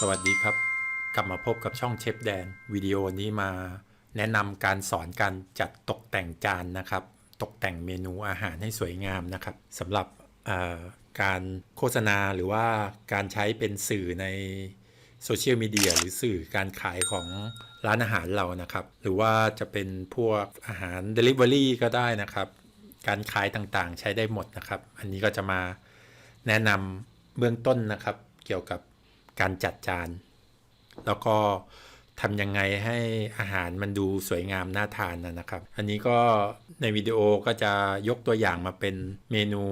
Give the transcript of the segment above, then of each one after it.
สวัสดีครับ กลับมาพบกับช่องเชฟแดน วิดีโอนี้มาแนะนำการสอนการจัดตกแต่งจานนะครับ ตกแต่งเมนูอาหารให้สวยงามนะครับสำหรับการโฆษณาหรือว่าการใช้เป็นสื่อในโซเชียลมีเดียหรือสื่อการขายของร้านอาหารเรานะครับ หรือว่าจะเป็นพวกอาหาร Delivery ก็ได้นะครับ การขายต่างๆใช้ได้หมดนะครับ อันนี้ก็จะมาแนะนำเบื้องต้นนะครับ เกี่ยวกับ การจัดจาน แล้วก็ทำยังไงให้อาหารมันดูสวยงามน่าทานนะครับ อันนี้ก็ในวิดีโอก็จะยกตัวอย่างมาเป็นเมนู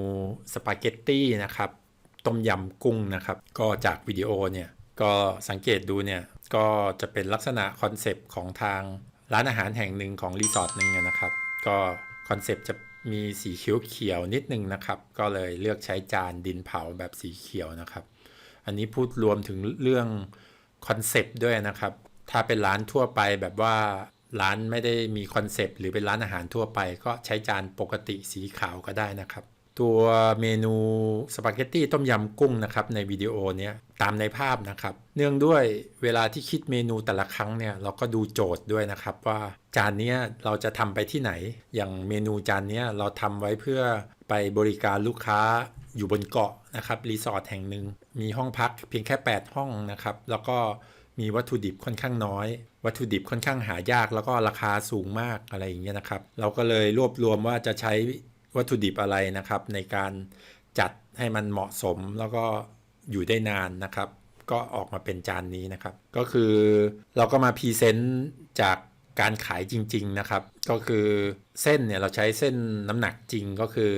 สปาเกตตี้นะครับ ต้มยำกุ้งนะครับ ก็จากวิดีโอเนี่ย ก็สังเกตดูเนี่ย ก็จะเป็นลักษณะคอนเซปต์ของทางร้านอาหารแห่งหนึ่งของรีสอร์ทหนึ่งนะครับ ก็คอนเซปต์จะมีสีเขียวๆนิดนึงนะครับ ก็เลยเลือกใช้จานดินเผาแบบสีเขียวนะครับ อันนี้พูดรวมถึงเรื่องคอนเซปต์ด้วยนะครับ ถ้าเป็นร้านทั่วไปแบบว่าร้านไม่ได้มีคอนเซปต์หรือเป็นร้านอาหารทั่วไป ก็ใช้จานปกติสีขาวก็ได้นะครับ ตัวเมนูสปาเกตตี้ต้มยำกุ้งนะครับในวิดีโอเนี้ยตามในภาพนะครับ เนื่องด้วยเวลาที่คิดเมนูแต่ละครั้งเนี่ยเราก็ดูโจทย์ด้วยนะครับว่าจานเนี้ยเราจะทำไปที่ไหน อย่างเมนูจานเนี้ยเราทำไว้เพื่อไปบริการลูกค้า อยู่บนเกาะนะครับรีสอร์ทแห่งหนึ่งมีห้องพักเพียงแค่ 8 ห้องนะครับ แล้วก็มีวัตถุดิบค่อนข้างน้อย วัตถุดิบค่อนข้างหายาก แล้วก็ราคาสูงมากอะไรอย่างเงี้ยนะครับ เราก็เลยรวบรวมว่าจะใช้วัตถุดิบอะไรนะครับ ในการจัดให้มันเหมาะสมแล้วก็อยู่ได้นานนะครับ ก็ออกมาเป็นจานนี้นะครับ ก็คือเราก็มาพรีเซนต์จากการขายจริง ๆนะครับ ก็คือเส้นเนี่ยเราใช้เส้นน้ำหนักจริงก็คือ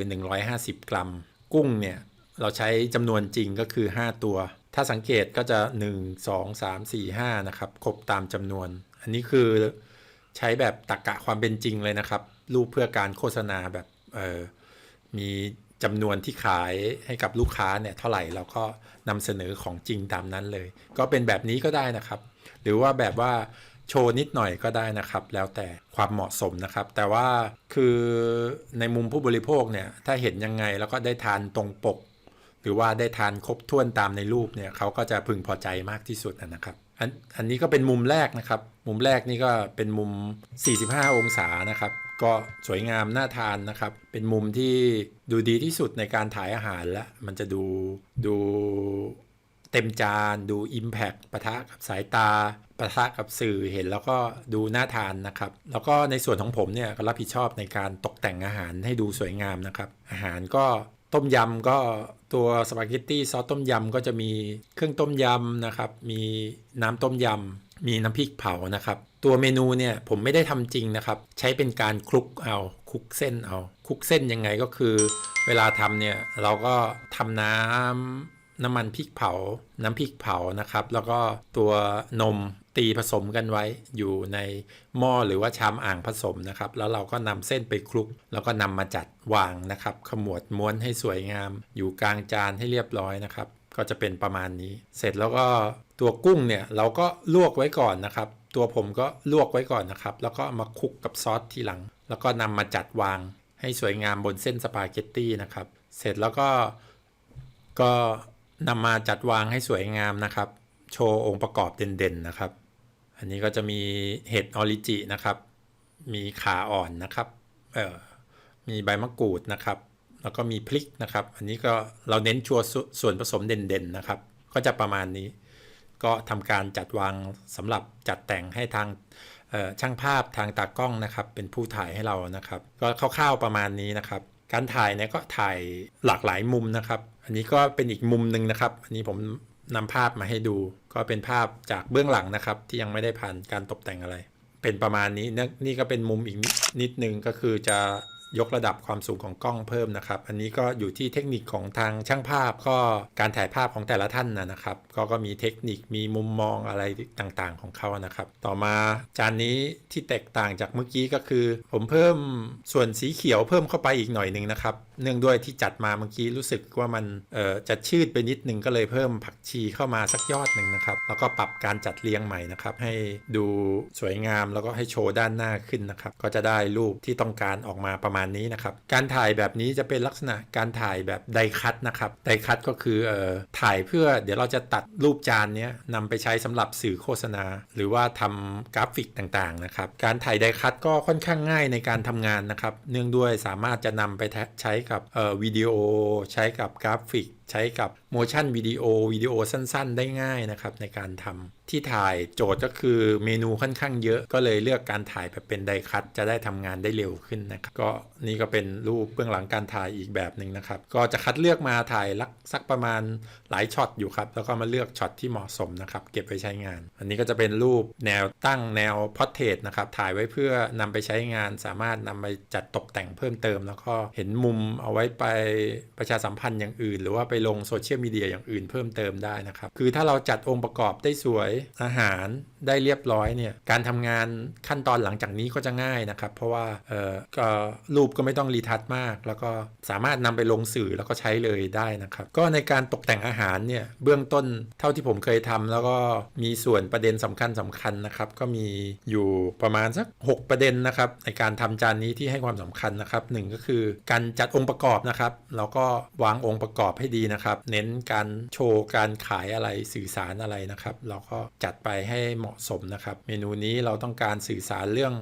150 กรัม กุ้งเนี่ยเราใช้จำนวนจริงก็คือ 5 ตัว ถ้าสังเกตก็จะ 1 2 3 4 5 นะครับ ครบตามจำนวน อันนี้คือใช้แบบตรกกะความเป็นจริงเลยนะครับ รูปเพื่อการโฆษณาแบบมีจำนวนที่ขายให้กับลูกค้าเนี่ยเท่าไหร่เราก็นำเสนอของจริงตามนั้นเลย ก็เป็นแบบนี้ก็ได้นะครับ หรือว่าแบบว่า โชว์นิดหน่อยก็ได้นะครับ แล้วแต่ความเหมาะสมนะครับ แต่ว่าคือในมุมผู้บริโภคเนี่ยถ้าเห็นยังไงแล้วก็ได้ทานตรงปก หรือว่าได้ทานครบถ้วนตามในรูปเนี่ยเขาก็จะพึงพอใจมากที่สุดนะครับอันอันนี้ก็เป็นมุมแรกนะครับ มุมแรกนี่ก็เป็นมุม 45 องศานะครับ ก็สวยงามน่าทานนะครับ เป็นมุมที่ดูดีที่สุดในการถ่ายอาหารและมันจะดูดู เต็มจานดู Impact ปะทะกับสายตาปะทะกับสื่อเห็นแล้วก็ดูน่าทานนะครับ แล้วก็ในส่วนของผมเนี่ยก็รับผิดชอบในการตกแต่งอาหารให้ดูสวยงามนะครับ อาหารก็ต้มยำก็ตัวสปาเกตตี้ซอสต้มยำก็จะมีเครื่องต้มยำนะครับ มีน้ำต้มยำมีน้ำพริกเผานะครับ ตัวเมนูเนี่ยผมไม่ได้ทำจริงนะครับ ใช้เป็นการคลุกเอาคลุกเส้นเอาคลุกเส้นยังไงก็คือ เวลาทำเนี่ยเราก็ทำน้ำ น้ำมันพริกเผา น้ำพริกเผานะครับ แล้วก็ตัวนมตีผสมกันไว้อยู่ในหม้อหรือว่าชามอ่างผสมนะครับ แล้วเราก็นำเส้นไปคลุก แล้วก็นำมาจัดวางนะครับ ขมวดม้วนให้สวยงาม อยู่กลางจานให้เรียบร้อยนะครับ ก็จะเป็นประมาณนี้ เสร็จแล้วก็ตัวกุ้งเนี่ยเราก็ลวกไว้ก่อนนะครับ ตัวผมก็ลวกไว้ก่อนนะครับ แล้วก็มาคลุกกับซอสทีหลัง แล้วก็นำมาจัดวางให้สวยงามบนเส้นสปาเกตตี้นะครับ เสร็จแล้วก็ก็ นำมาจัดวางให้สวยงามนะครับ โชว์องค์ประกอบเด่นๆนะครับ อันนี้ก็จะมีเห็ดออริจินะครับ มีขาอ่อนนะครับเอ่อมีใบมะกรูดนะครับ แล้วก็มีพริกนะครับ อันนี้ก็เราเน้นชัวร์สส่วนผสมเด่นๆนะครับ ก็จะประมาณนี้ ก็ทำการจัดวางสำหรับจัดแต่งให้ทางช่างภาพทางตากล้องนะครับ เป็นผู้ถ่ายให้เรานะครับ ก็คร่าวๆประมาณนี้นะครับ การถ่ายเนี่ยก็ถ่ายหลากหลายมุมนะครับ อันนี้ก็เป็นอีกมุมหนึ่งนะครับ อันนี้ผมนำภาพมาให้ดู ก็เป็นภาพจากเบื้องหลังนะครับ ที่ยังไม่ได้ผ่านการตกแต่งอะไร เป็นประมาณนี้นี่ก็เป็นมุมอีกนิดนึงก็คือจะ ยกระดับความสูงของกล้องเพิ่มนะครับ อันนี้ก็อยู่ที่เทคนิคของทางช่างภาพก็การถ่ายภาพของแต่ละท่านนะนะครับ ก็ก็มีเทคนิคมีมุมมองอะไรต่างๆของเขานะครับ ต่อมาจานนี้ที่แตกต่างจากเมื่อกี้ก็คือ ผมเพิ่มส่วนสีเขียวเพิ่มเข้าไปอีกหน่อยหนึ่งนะครับ เนื่องด้วยที่จัดมาเมื่อกี้รู้สึกว่ามันจะชืดไปนิดนึงก็เลยเพิ่มผักชีเข้ามาสักยอดหนึ่งนะครับ แล้วก็ปรับการจัดเรียงใหม่นะครับ ให้ดูสวยงามแล้วก็ให้โชว์ด้านหน้าขึ้นนะครับ ก็จะได้รูปที่ต้องการออกมาประมาณณนี้นะครับ การถ่ายแบบนี้จะเป็นลักษณะการถ่ายแบบไดคัตนะครับไดคัตก็คือเอ่อถ่ายเพื่อเดี๋ยวเราจะตัดรูปจานนี้นำไปใช้สำหรับสื่อโฆษณา หรือว่าทำกราฟิกต่างๆนะครับการถ่ายไดคัตก็ค่อนข้างง่ายในการทำงานนะครับ เนื่องด้วยสามารถจะนำไปใช้กับเอ่อวิดีโอ ใช้กับกราฟิกใช้กับ motion วิดีโอวิดีโอสั้นๆ ได้ง่ายนะครับในการทำที่ถ่ายโจทย์ก็คือเมนูค่อนข้างเยอะ ก็เลยเลือกการถ่ายแบบเป็นไดคัตจะได้ทำงานได้เร็วขึ้นนะครับก็นี่ก็เป็นรูปเบื้องหลังการถ่ายอีกแบบหนึ่งนะครับ ก็จะคัดเลือกมาถ่ายลักสักประมาณหลายช็อตอยู่ครับ แล้วก็มาเลือกช็อตที่เหมาะสมนะครับ เก็บไว้ใช้งาน อันนี้ก็จะเป็นรูปแนวตั้งแนวพอร์เทรตนะครับถ่ายไว้เพื่อนำไปใช้งาน สามารถนำไปจัดตกแต่งเพิ่มเติม แล้วก็เห็นมุมเอาไว้ไปประชาสัมพันธ์อย่างอื่น หรือว่าไปไปลงโซเชียลมีเดียอย่างอื่นเพิ่มเติมได้นะครับ คือถ้าเราจัดองค์ประกอบได้สวยอาหาร ได้เรียบร้อยเนี่ยการทำงานขั้นตอนหลังจากนี้ก็จะง่ายนะครับ เพราะว่าเออก็รูปก็ไม่ต้องรีทัชมาก แล้วก็สามารถนำไปลงสื่อแล้วก็ใช้เลยได้นะครับ ก็ในการตกแต่งอาหารเนี่ยเบื้องต้นเท่าที่ผมเคยทำแล้วก็มีส่วนประเด็นสำคัญสำคัญนะครับ ก็มีอยู่ประมาณสัก 6 ประเด็นนะครับ ในการทำจานนี้ที่ให้ความสำคัญนะครับหนึ่งก็คือการจัดองค์ประกอบนะครับแล้วก็วางองค์ประกอบให้ดีนะครับ เน้นการโชว์การขายอะไรสื่อสารอะไรนะครับเราก็จัดไปให้เหมาะะสมนะครับ เมนูนี้เราต้องการสื่อสารเรื่อง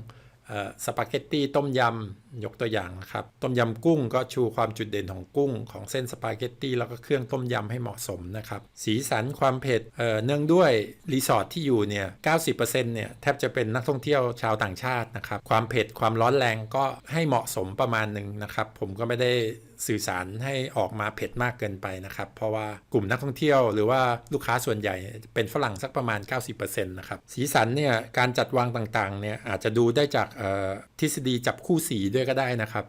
สปาเกตตี้ต้มยำยกตัวอย่างนะครับ ต้มยำกุ้งก็ชูความจุดเด่นของกุ้ง ของเส้นสปาเกตตี้แล้วก็เครื่องต้มยำให้เหมาะสมนะครับ สีสันความเผ็ดเเนื่องด้วยรีสอร์ทที่อยู่เนี่ย 90%เนี่ยแทบจะเป็นนักท่องเที่ยวชาวต่างชาตินะครับ ความเผ็ดความร้อนแรงก็ให้เหมาะสมประมาณหนึ่งนะครับ ผมก็ไม่ได้ สื่อสารให้ออกมาเผ็ดมากเกินไปนะครับ เพราะว่ากลุ่มนักท่องเที่ยวหรือว่าลูกค้าส่วนใหญ่เป็นฝรั่งสักประมาณ 90%นะครับสีสันเนี่ยการจัดวางต่างๆเนี่ยอาจจะดูได้จากทฤษฎีจับคู่สีด้วยก็ได้นะครับ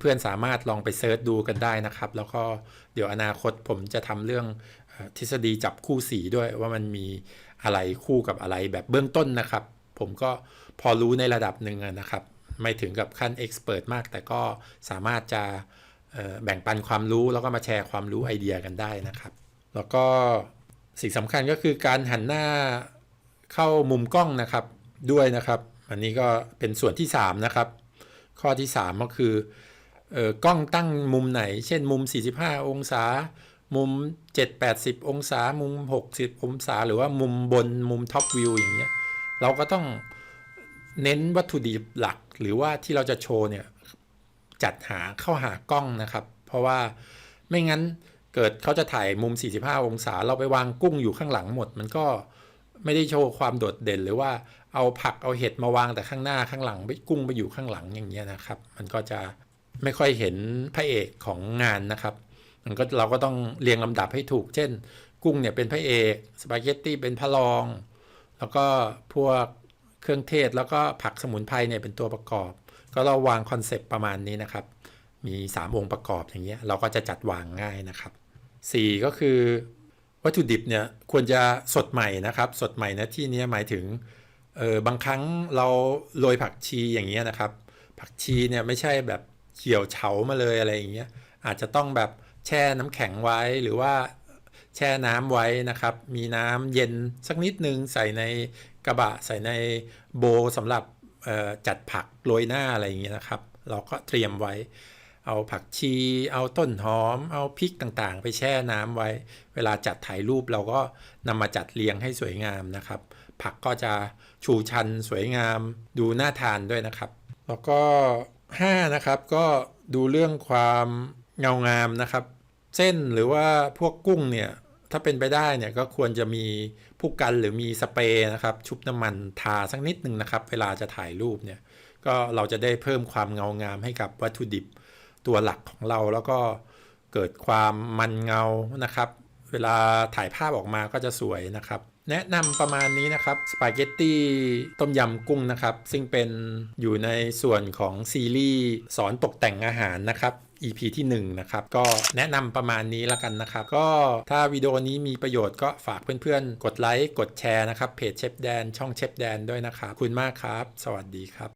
เพื่อนๆสามารถลองไปเซิร์ชดูกันได้นะครับ แล้วก็เดี๋ยวอนาคตผมจะทำเรื่องทฤษฎีจับคู่สีด้วยว่ามันมีอะไรคู่กับอะไรแบบเบื้องต้นนะครับ ผมก็พอรู้ในระดับหนึ่งนะครับ ไม่ถึงกับขั้นเอ็กซ์เพรสมาก แต่ก็สามารถจะ แบ่งปันความรู้แล้วก็มาแชร์ความรู้ไอเดียกันได้นะครับ แล้วก็สิ่งสำคัญก็คือการหันหน้าเข้ามุมกล้องนะครับด้วยนะครับ อันนี้ก็เป็นส่วนที่ 3 นะครับ ข้อที่ 3 ก็คือออกล้องตั้งมุมไหน เช่นมุม 45 องศา มุม 7-80 องศา มุม 60 องศา หรือว่ามุมบนมุมท็อปวิวอย่างเงี้ยเราก็ต้องเน้นวัตถุดิบหลัก หรือว่าที่เราจะโชว์เนี่ย จัดหาเข้าหากล้องนะครับ เพราะว่าไม่งั้นเกิดเขาจะถ่ายมุม 45 องศา เราไปวางกุ้งอยู่ข้างหลังหมด มันก็ไม่ได้โชว์ความโดดเด่น หรือว่าเอาผักเอาเห็ดมาวางแต่ข้างหน้าข้างหลังไปกุ้งไปอยู่ข้างหลังอย่างเงี้ยนะครับ มันก็จะไม่ค่อยเห็นพระเอกของงานนะครับมันก็เราก็ต้องเรียงลำดับให้ถูก เช่น กุ้งเนี่ยเป็นพระเอกสปาเกตตี้เป็นพระรอง แล้วก็พวก เครื่องเทศแล้วก็ผักสมุนไพรเนี่ยเป็นตัวประกอบ ก็เราวางคอนเซปต์ประมาณนี้นะครับ มี 3 องค์ประกอบอย่างเงี้ยเราก็จะจัดวางง่ายนะครับ 4 ก็คือวัตถุดิบเนี่ยควรจะสดใหม่นะครับ สดใหม่นะที่นี้หมายถึงเออบางครั้งเราโรยผักชีอย่างเงี้ยนะครับ ผักชีเนี่ยไม่ใช่แบบเขียวเฉามาเลยอะไรอย่างเงี้ยอาจจะต้องแบบแช่น้ำแข็งไว้หรือว่าแช่น้ำไว้นะครับ มีน้ำเย็นสักนิดนึงใส่ใน กระบะใส่ในโบสำหรับจัดผักโรยหน้าอะไรอย่างเงี้ยนะครับ เราก็เตรียมไว้ เอาผักชี เอาต้นหอม เอาพริกต่างๆ ไปแช่น้ำไว้ เวลาจัดถ่ายรูปเราก็นำมาจัดเรียงให้สวยงามนะครับ ผักก็จะชูชันสวยงามดูน่าทานด้วยนะครับ แล้วก็5นะครับก็ดูเรื่องความเงางามนะครับ เส้นหรือว่าพวกกุ้งเนี่ย ถ้าเป็นไปได้เนี่ยก็ควรจะมีผู้กันหรือมีสเปรย์นะครับ ชุบน้ำมันทาสักนิดหนึ่งนะครับ เวลาจะถ่ายรูปเนี่ย ก็เราจะได้เพิ่มความเงางามให้กับวัตถุดิบตัวหลักของเราแล้วก็เกิดความมันเงานะครับ เวลาถ่ายภาพออกมาก็จะสวยนะครับ แนะนำประมาณนี้นะครับสปาเกตตี้ต้มยำกุ้งนะครับ ซึ่งเป็นอยู่ในส่วนของซีรีส์สอนตกแต่งอาหารนะครับ EP ที่1นะครับก็แนะนำประมาณนี้ละกันนะครับ ก็ถ้าวิดีโอนี้มีประโยชน์ก็ฝากเพื่อนๆ กดไลค์กดแชร์นะครับเพจเชฟแดนช่องเชฟแดนด้วยนะครับคุณมากครับ สวัสดีครับ